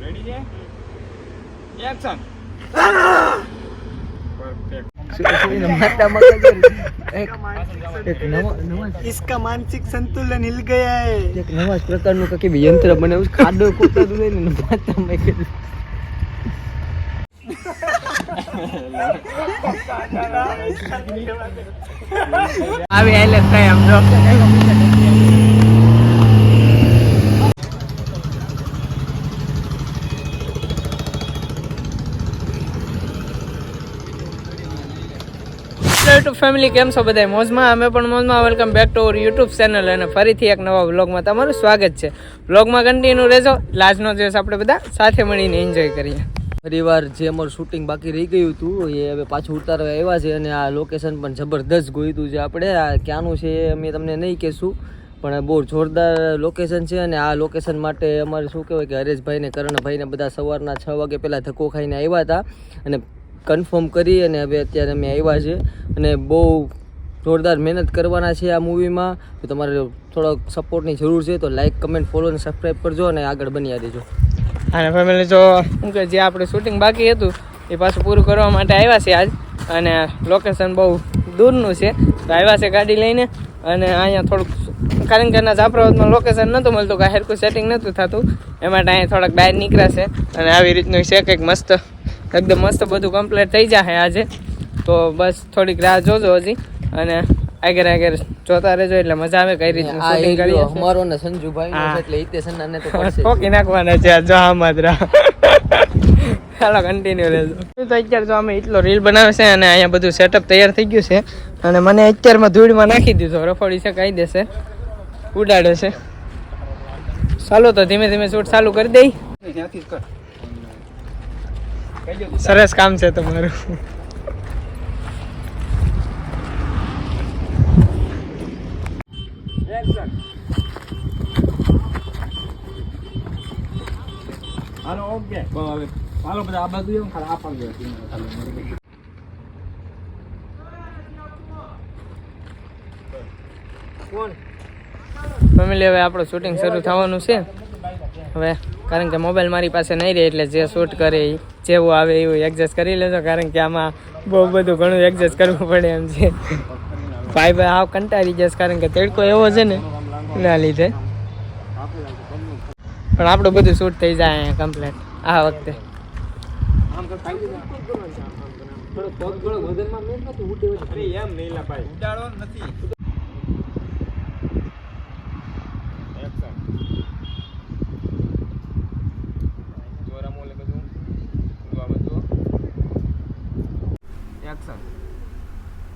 Action ready છે action સંતુલન નવા પ્રકારનું કઈ યંત્ર બનાવ્યું ખાડો કોતરતું નહીં આવી એટલે કઈ આમ યુટ્યુબ ફેમિલી કેમ છો બધા મોજમાં? અમે પણ મોજમાં. Welcome back to our YouTube channel અને ફરીથી એક નવા વ્લોગમાં તમારું સ્વાગત છે. વ્લોગમાં કન્ટિન્યુ રહેજો. લાજનો દિવસ આપણે બધા સાથે મળીને એન્જોય કરીએ. પરિવાર જે અમારું શૂટિંગ બાકી રહી ગયું હતું, એ હવે પાછું ઉતારવા આવ્યા છે અને આ લોકેશન પણ જબરદસ્ત ગોઈતું છે આપણે, આ ક્યાંનું છે એ અમે તમને નહીં કહેશું, પણ બહુ જોરદાર લોકેશન છે અને આ લોકેશન માટે અમારે શું કહેવાય કે હરેશભાઈને, કરણભાઈને કરણભાઈ બધા સવારના છ વાગે પહેલાં ધક્કો ખાઈને આવ્યા હતા અને કન્ફર્મ કરી અને હવે અત્યારે અમે આવ્યા છે. અને બહુ જોરદાર મહેનત કરવાના છે આ મૂવીમાં તો તમારે થોડોક સપોર્ટની જરૂર છે, તો લાઇક કમેન્ટ ફોલો અને સબસ્ક્રાઈબ કરજો અને આગળ બન્યા દેજો અને ફેમિલી જો શું કે જે આપણે શૂટિંગ બાકી હતું, એ પાછું પૂરું કરવા માટે આવ્યા છે આજ. અને લોકેશન બહુ દૂરનું છે, તો આવ્યા છે ગાડી લઈને. અને અહીંયા થોડુંક કારણ કે એના જાફરાબાદમાં લોકેશન નહોતું મળતું, કાંઈ હેરકું સેટિંગ નહોતું થતું. એ માટે અહીંયા થોડાક બહાર નીકળ્યા છે. અને આવી રીતનું છે કંઈક મસ્ત એકદમ મસ્ત બધું કમ્પ્લીટ થઈ જશે આજે. તો બસ થોડીક રાહ જોજો હજી. અને આગળ આગળ જોતા રહેજો એટલે મજા આવે કઈ રીતે શૂટિંગ કરીએ અમારો ને સંજુભાઈ એટલે હિતેશના અને તો ઠોકી નાખવાના છે જો આ માત્ર. ચાલો કન્ટિન્યુ રહેજો. તો અત્યારે જો અમે એટલો રીલ બનાવે છે અને અહીંયા બધું સેટઅપ તૈયાર થઈ ગયું છે. અને મને અત્યારમાં ધૂળમાં નાખી દીધો રફોડી છે કહી દેશે. ઉડાડે છે. ચાલો તો ધીમે ધીમે શૂટ ચાલુ કરી દઈ. ત્યાંથી કર. સરસ કામ છે તમારું. Hello okay. હાલો બધા આ બાજુ ખાલી આ પાડી ફેમિલી હવે આપણું શૂટિંગ શરૂ થવાનું છે. હવે કારણ કે મોબાઈલ મારી પાસે નહીં રહે એટલે જે શૂટ કરે એ જેવું આવે એવું એડજસ્ટ કરી લેજો કારણ કે આમાં બહુ બધું ઘણું એડજસ્ટ કરવું પડે એમ છે. ભાઈ ભાઈ આવ કંટાળી જશે કારણ કે તડકો એવો છે ને એના લીધે. પણ આપણું બધું શૂટ થઈ જાય અહીંયા કમ્પ્લેટ આ વખતે. થોડો પગ થોડો વજનમાં મેં ઉડાડો નથી એક્શન જોરા મોલે બધું જોવા બધું એક્શન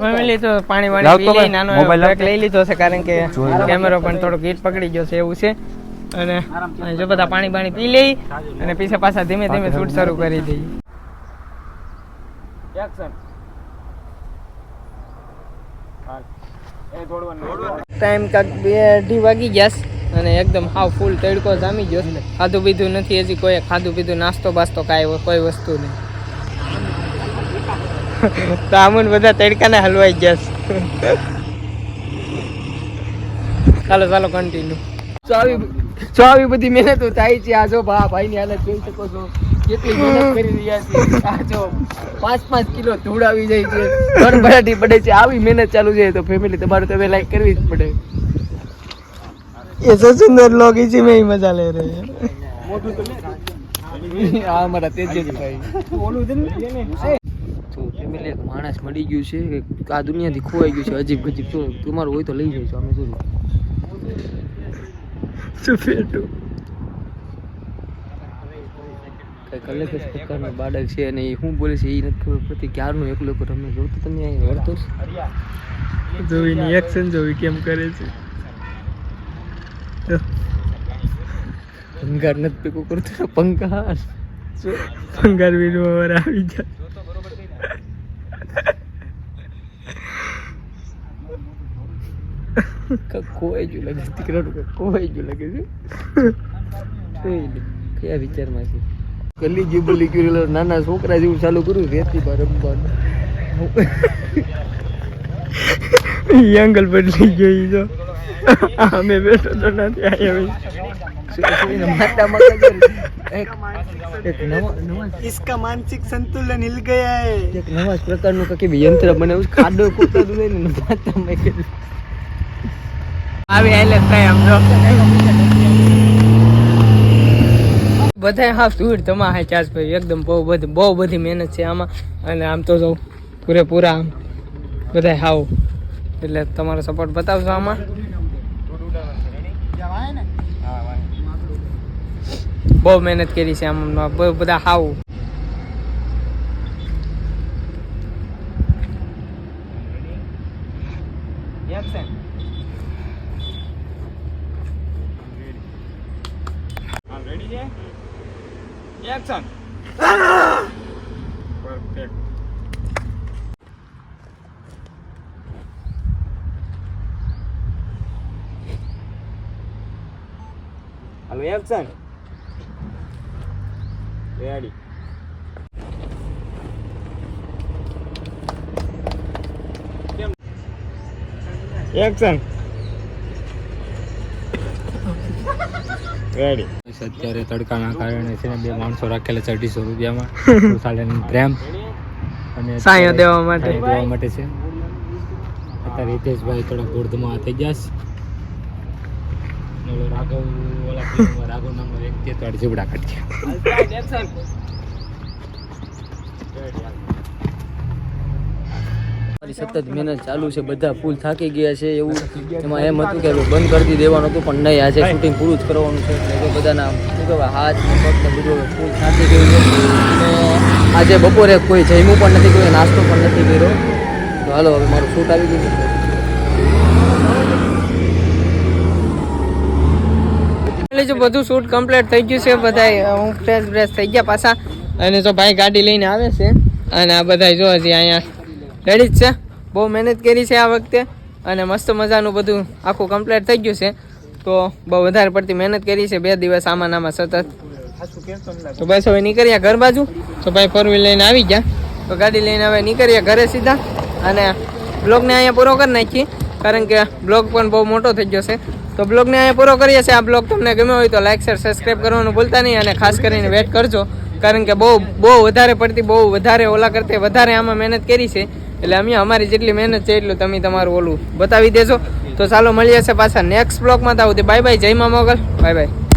ફેમિલી તો પાણી વાણી પી લઈ નાનો બ્રેક લઈ લીધો છે કારણ કે કેમેરો પણ થોડોક હીટ પકડી ગયો છે એવું છે. અને જો બધા પાણી પાણી પી લઈ અને પીછે પાછા ધીમે ધીમે શૂટ શરૂ કરી દઈએ. એક્શન હાલ એ દોડવાનું ટાઈમ કાંક બે અઢી વાગી ગયા અને એકદમ હાવ ફૂલ તડકો જામી ગયો ખાધું પીધું નથી હજી કોઈ. ખાધું પીધું નાસ્તો બાસ્તો કાંઈ કોઈ વસ્તુ નહીં. તો આમુન બધા તડકાને હલવાઈ ગયા ચાલો ચાલો કન્ટિન્યુ સો આવી બધી મહેનતો થાય છે આ જો ભા ભાઈની હાલત જોઈ શકો છો. પાંચ પાંચ કિલો ધૂળ જાય છે. પડે છે. આવી મહેનત ચાલુ છે તો ફેમિલી તમારે તમે લાઈક કરવી જ પડે. એસો સુંદર લોગ ઇસી મેં મજા લે રહે તો ફેમિલી એક માણસ મળી ગયું છે આ દુનિયાથી ખોવાઈ ગયું છે અજીબ ગજીબ. તો તમારું હોય તો લઈ જાય જઈશું અમે શું સફેટું બાળક છે અને એ શું બોલે છે એ નથી ખબર પડતી. ક્યારનું એકલો લોકો તમે જો તો તમે અહીં વળતો જોવીની એક્શન જોવી કેમ કરે છે? પંગાર નથી પેકો કરતો પંખા પંગાર વિનો આવી જાય. Kaku aja lagi, dikira udah kaku aja lagi sih. કયા વિચારમાં છે ગલી જીબુ બોલી નાના છોકરા જેવું ચાલુ કરું રેતી બા રમવાનું એંગલ બદલી ગઈ જો અમે બેઠો તો નથી આવ્યા માનસિક સંતુલન હિલ ગયા હે એક નવા પ્રકારનું કકે યંત્ર બને ખાડો કૂદતું ને માતામાં આવી હાલત થાય આમ જો. બધા હા ધૂળ તમા હે ચાર્જ ભાઈ. એકદમ બહુ બધી બહુ બધી મહેનત છે આમાં. અને આમ તો જો પૂરેપૂરા આમ. બધા હાવ. એટલે તમારો સપોર્ટ બતાવશો આમાં? બહુ મહેનત કરી છે આમ. બધા હાવ. રેડી છે. એક્શન પરફેક્ટ હાલો એક્શન રેડી એક્શન રેડી અત્યારે તડકાના કારણે છે ને બે માણસો રાખેલા છે અઢીસો રૂપિયામાં. ઉસાલેની પ્રેમ અને સાયો દેવા માટે. દેવા માટે છે. અત્યારે હિતેશભાઈ થોડા ગોર્ધમાં થઈ ગયા છે. રાઘવ ઓલા રાઘવ નામનો વ્યક્તિ તે અડ જીવડા કાઢ્યા. મારી સતત મહેનત ચાલુ છે, બધા ફૂલ થાકી ગયા છે એવું. એમાં એમ હતું કે બંધ કરી દેવાનું હતું, પણ નહીં, આજે શૂટિંગ પૂરું જ કરવાનું છે. એટલે બધાના શું કહેવાય, હાથ બધું ફૂલ થાકી ગયું છે. આજે બપોરે કોઈ જમ્યું પણ નથી, કોઈ નાસ્તો પણ નથી કર્યો. તો હાલો, હવે મારું શૂટ આવી ગયું જો, બધું શૂટ કમ્પ્લીટ થઈ ગયું છે બધા હું ફ્રેશ બ્રેશ થઈ ગયા પાછા. અને જો ભાઈ ગાડી લઈને આવે છે, અને આ બધા જો હજી અહીંયા રેડી જ છે. બહુ મહેનત કરી છે આ વખતે અને મસ્ત મજાનું બધું આખું કમ્પ્લીટ થઈ ગયું છે. તો બહુ વધારે પડતી મહેનત કરી છે. બે દિવસ આમાં આમાં સતત. તો બસ હવે નીકળ્યા ઘર બાજુ? તો ભાઈ ફોર વ્હીલ લઈને આવી ગયા. તો ગાડી લઈને હવે નીકળ્યા ઘરે સીધા. અને બ્લોગને અહીંયા પૂરો કરી નાખીએ. કારણ કે બ્લોગ પણ બહુ મોટો થઈ ગયો છે. તો બ્લોગને અહીંયા પૂરો કરીએ છીએ. આ બ્લોગ તમને ગમ્યો હોય તો લાઈક શેર સબસ્ક્રાઈબ કરવાનું ભૂલતા નહીં અને ખાસ કરીને વેટ કરજો. કારણ કે બહુ બહુ વધારે પડતી, બહુ વધારે ઓલા કરતી વધારે આમાં મહેનત કરી છે. એટલે અમે અમારી જેટલી મહેનત છે એટલું તમે તમારું ઓલું બતાવી દેજો. તો ચાલો મળીએ છે પાછા નેક્સ્ટ બ્લોગમાં તો બાય બાય જય મા મોગલ. Bye bye